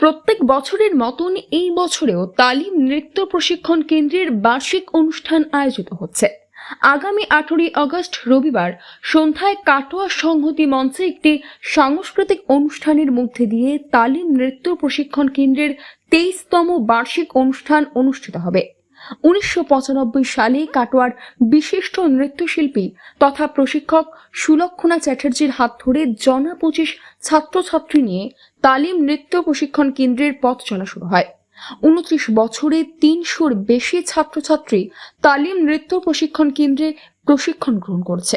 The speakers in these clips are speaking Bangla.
প্রত্যেক বছরের মতন এই বছরেও তালিম নৃত্য প্রশিক্ষণ কেন্দ্রের বার্ষিক অনুষ্ঠান আয়োজিত হচ্ছে। আগামী আঠেরোই আগস্ট রবিবার সন্ধ্যায় কাটোয়া সংহতি মঞ্চে একটি সাংস্কৃতিক অনুষ্ঠানের মধ্যে দিয়ে তালিম নৃত্য প্রশিক্ষণ কেন্দ্রের তেইশতম বার্ষিক অনুষ্ঠান অনুষ্ঠিত হবে। উনিশশো পঁচানব্বই সালে কাটোয়ার বিশিষ্ট নৃত্যশিল্পী তথা প্রশিক্ষক সুলক্ষণা চ্যাটার্জির হাত ধরে জনা পঁচিশ ছাত্রছাত্রী নিয়ে তালিম নৃত্য প্রশিক্ষণ কেন্দ্রের পথ চলা শুরু হয়। উনত্রিশ বছরে তিনশোর বেশি ছাত্রছাত্রী তালিম নৃত্য প্রশিক্ষণ কেন্দ্রে প্রশিক্ষণ গ্রহণ করছে।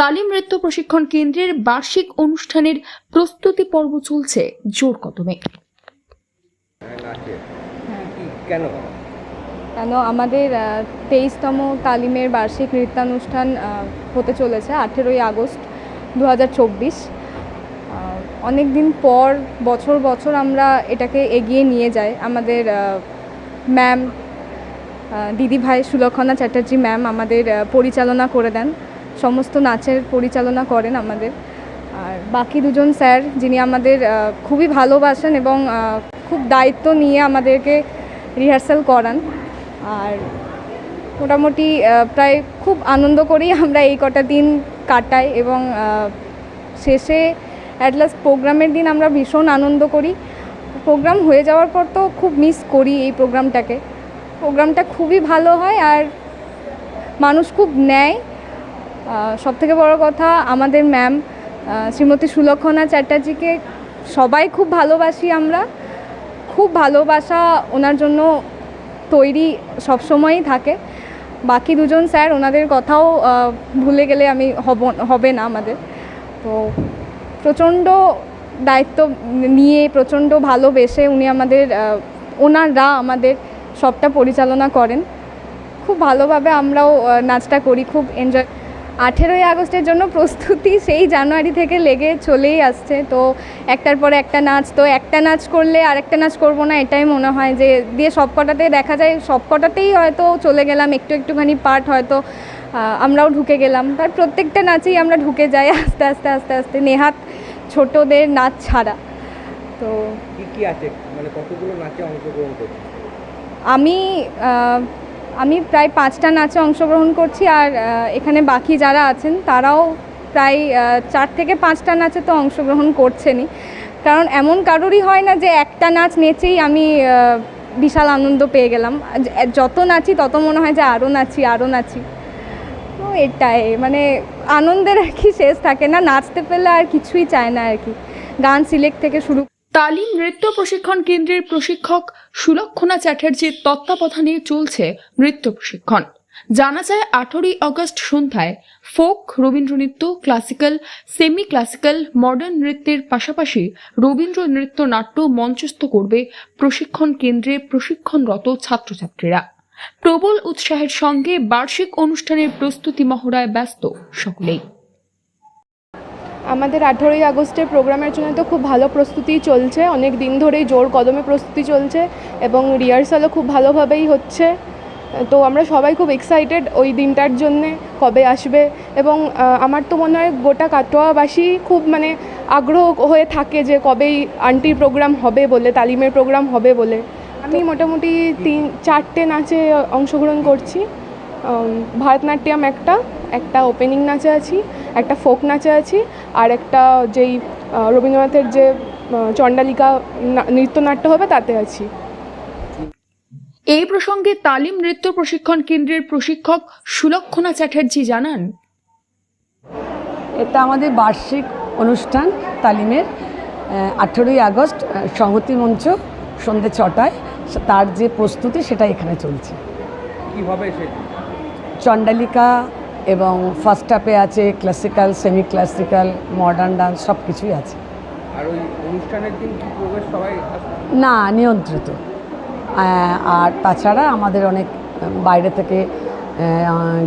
তালিম নৃত্য প্রশিক্ষণ কেন্দ্রের বার্ষিক অনুষ্ঠানের প্রস্তুতি পর্ব চলছে জোর কদমে কেন? কেন আমাদের তেইশতম তালিমের বার্ষিক নৃত্যানুষ্ঠান হতে চলেছে আঠেরোই আগস্ট দু অনেক দিন পর, বছর বছর আমরা এটাকে এগিয়ে নিয়ে যাই। আমাদের ম্যাম দিদি ভাই সুলক্ষণা চ্যাটার্জি ম্যাম আমাদের পরিচালনা করে দেন। সমস্ত নাচের পরিচালনা করেন আমাদের। আর বাকি দুজন স্যার, যিনি আমাদের খুবই ভালোবাসেন এবং খুব দায়িত্ব নিয়ে আমাদেরকে রিহার্সাল করান। আর মোটামুটি প্রায় খুব আনন্দ করেই আমরা এই কটা দিন কাটাই এবং শেষে অ্যাট লাস্ট প্রোগ্রামের দিন আমরা ভীষণ আনন্দ করি। প্রোগ্রাম হয়ে যাওয়ার পর তো খুব মিস করি এই প্রোগ্রামটাকে। প্রোগ্রামটা খুবই ভালো হয় আর মানুষ খুব নেয়। সব থেকে বড় কথা আমাদের ম্যাম শ্রীমতী সুলক্ষণা চ্যাটার্জিকে সবাই খুব ভালোবাসি আমরা। খুব ভালোবাসা ওনার জন্য তৈরি সবসময়ই থাকে। বাকি দুজন স্যার ওনাদের কথাও ভুলে গেলে আমি হব, হবে না আমাদের। তো প্রচণ্ড দায়িত্ব নিয়ে, প্রচণ্ড ভালোবেসে উনি আমাদের ওনারা আমাদের সবটা পরিচালনা করেন। খুব ভালোভাবে আমরাও নাচটা করি, খুব এনজয় আঠেরোই আগস্টের জন্য প্রস্তুতি সেই জানুয়ারি থেকে লেগে চলেই আসছে। তো একটার পরে একটা নাচ তো একটা নাচ করলে আর একটা নাচ করব না এটাই মনে হয় যে দিয়ে সব কটাতে দেখা যায় সব কটাতেই হয়তো চলে গেলাম একটু একটুখানি পার্ট হয়তো আমরাও ঢুকে গেলাম। তার প্রত্যেকটা নাচেই আমরা ঢুকে যাই আস্তে আস্তে আস্তে আস্তে নেহাত ছোটদের নাচ ছাড়া। তো কি কি আছে? মানে কতগুলো নাচে অংশগ্রহণ করছে আমি আমি প্রায় পাঁচটা নাচে অংশগ্রহণ করছি আর এখানে বাকি যারা আছেন তারাও প্রায় চার থেকে পাঁচটা নাচে তো অংশগ্রহণ করছেনই। কারণ এমন কারোরই হয় না যে একটা নাচ নেচেই আমি বিশাল আনন্দ পেয়ে গেলাম। যত নাচি তত মনে হয় যে আরও নাচি আরও নাচি। তো এটাই মানে আনন্দের আর কি শেষ থাকে না, নাচতে পেলে আর কিছুই চায় না আর কি। গান সিলেক্ট থেকে শুরু তালিম নৃত্য প্রশিক্ষণ কেন্দ্রের প্রশিক্ষক সুলক্ষণা চ্যাটার্জির তত্ত্বাবধানে চলছে নৃত্য প্রশিক্ষণ। জানা যায়, আঠেরোই আগস্ট সন্ধ্যায় ফোক রবীন্দ্রনৃত্য ক্লাসিক্যাল সেমি ক্লাসিক্যাল মডার্ন নৃত্যের পাশাপাশি রবীন্দ্র নৃত্য নাট্য মঞ্চস্থ করবে প্রশিক্ষণ কেন্দ্রে প্রশিক্ষণরত ছাত্রছাত্রীরা। প্রবল উৎসাহের সঙ্গে বার্ষিক অনুষ্ঠানের প্রস্তুতি মহড়ায় ব্যস্ত সকলেই। আমাদের আঠেরোই আগস্টের প্রোগ্রামের জন্য তো খুব ভালো প্রস্তুতি চলছে। অনেক দিন ধরেই জোর কদমে প্রস্তুতি চলছে এবং রিহার্সালও খুব ভালোভাবেই হচ্ছে। তো আমরা সবাই খুব এক্সাইটেড ওই দিনটার জন্যে কবে আসবে এবং আমার তো মনে হয় গোটা কাটোয়াবাসী খুব মানে আগ্রহ হয়ে থাকে যে কবেই আন্টির প্রোগ্রাম হবে বলে, তালিমের প্রোগ্রাম হবে বলে। আমি মোটামুটি তিন, চারটে নাচে অংশগ্রহণ করছি। ভারতনাট্যম একটা একটা ওপেনিং নাচে আছি একটা ফোক নাচে আছি আর একটা যেই রবীন্দ্রনাথের যে চণ্ডালিকা নৃত্যনাট্য হবে তাতে আছি। এই প্রসঙ্গে তালিম নৃত্য প্রশিক্ষণ কেন্দ্রের প্রশিক্ষক সুলক্ষণা চ্যাটার্জি জানান। এটা আমাদের বার্ষিক অনুষ্ঠান তালিমের আঠেরোই আগস্ট সংহতি মঞ্চ সন্ধ্যে ছটায় তার যে প্রস্তুতি সেটা এখানে চলছে। কীভাবে সে চণ্ডালিকা এবং ফার্স্ট হাফে আছে classical semi classical modern dance সব কিছুই আছে। আর ওই অনুষ্ঠানের দিন কি প্রবেশ সবাই না নিয়ন্ত্রিত। আর তাছাড়া আমাদের অনেক বাইরে থেকে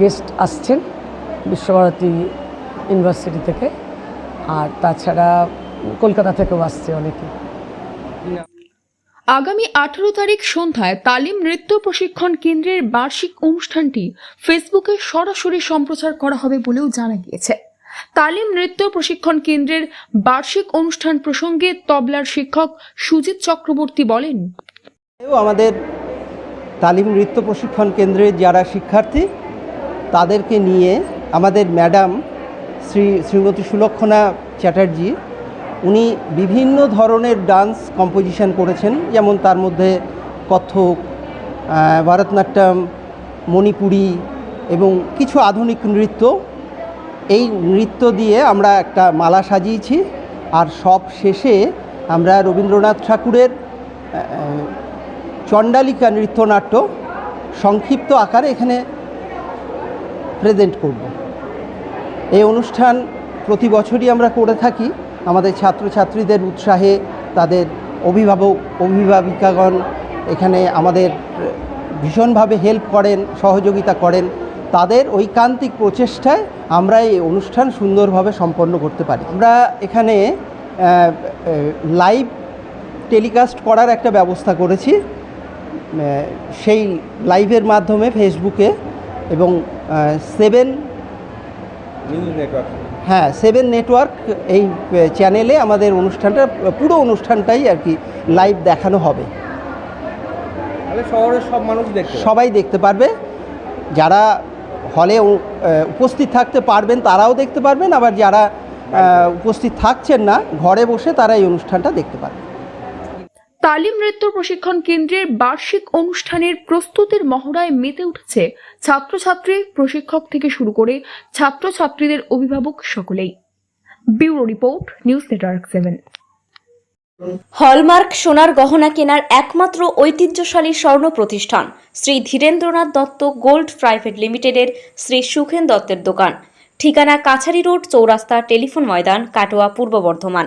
গেস্ট আসছেন বিশ্বভারতী ইউনিভার্সিটি থেকে। আর তাছাড়া কলকাতা থেকেও আসছে অনেকে? আগামী আঠারো তারিখ সন্ধ্যায় তালিম নৃত্য প্রশিক্ষণ কেন্দ্রের বার্ষিক অনুষ্ঠানটি ফেসবুকে সরাসরি সম্প্রচার করা হবে বলেও জানা গিয়েছে। তালিম নৃত্য প্রশিক্ষণ কেন্দ্রের বার্ষিক অনুষ্ঠান প্রসঙ্গে তবলার শিক্ষক সুজিত চক্রবর্তী বলেন আমাদের তালিম নৃত্য প্রশিক্ষণ কেন্দ্রের যারা শিক্ষার্থী, তাদেরকে নিয়ে আমাদের ম্যাডাম শ্রী শ্রীমতী সুলক্ষণা চ্যাটার্জি উনি বিভিন্ন ধরনের ডান্স কম্পোজিশন করেছেন যেমন তার মধ্যে কত্থক আহ, ভারতনাট্যম মণিপুরি এবং কিছু আধুনিক নৃত্য। এই নৃত্য দিয়ে আমরা একটা মালা সাজিয়েছি আর সব শেষে আমরা রবীন্দ্রনাথ ঠাকুরের চণ্ডালিকা নৃত্যনাট্য সংক্ষিপ্ত আকারে এখানে প্রেজেন্ট করব। এই অনুষ্ঠান প্রতি বছরই আমরা করে থাকি। আমাদের ছাত্রছাত্রীদের উৎসাহে তাদের অভিভাবক, অভিভাবিকাগণ এখানে আমাদের ভীষণভাবে হেল্প করেন, সহযোগিতা করেন। তাদের ঐকান্তিক প্রচেষ্টায় আমরা এই অনুষ্ঠান সুন্দরভাবে সম্পন্ন করতে পারি। আমরা এখানে লাইভ টেলিকাস্ট করার একটা ব্যবস্থা করেছি। সেই লাইভের মাধ্যমে ফেসবুকে এবং সেভেন নিউজ নেটওয়ার্ক হ্যাঁ সেভেন নেটওয়ার্ক এই চ্যানেলে আমাদের অনুষ্ঠানটা পুরো অনুষ্ঠানটাই আর কি লাইভ দেখানো হবে। শহরের সব মানুষ দেখতে সবাই দেখতে পারবে। যারা হলে উপস্থিত থাকতে পারবেন তারাও দেখতে পারবেন। আবার যারা উপস্থিত থাকছেন না ঘরে বসে তারা এই অনুষ্ঠানটা দেখতে পারবে তালিম নৃত্য প্রশিক্ষণ কেন্দ্রের বার্ষিক অনুষ্ঠানের প্রস্তুতির মহড়ায় মেতে উঠেছে ছাত্রছাত্রী, প্রশিক্ষক থেকে শুরু করে ছাত্রছাত্রীদের অভিভাবক সকলেই। Bureau report, news network seven. Hallmark সোনার গহনা কেনার একমাত্র ঐতিহ্যশালী স্বর্ণ প্রতিষ্ঠান শ্রী ধীরেন্দ্রনাথ দত্ত গোল্ড প্রাইভেট লিমিটেডের শ্রী সুখেন দত্তের দোকান। ঠিকানা কাছারি রোড, চৌরাস্তা টেলিফোন ময়দান, কাটোয়া, পূর্ব বর্ধমান।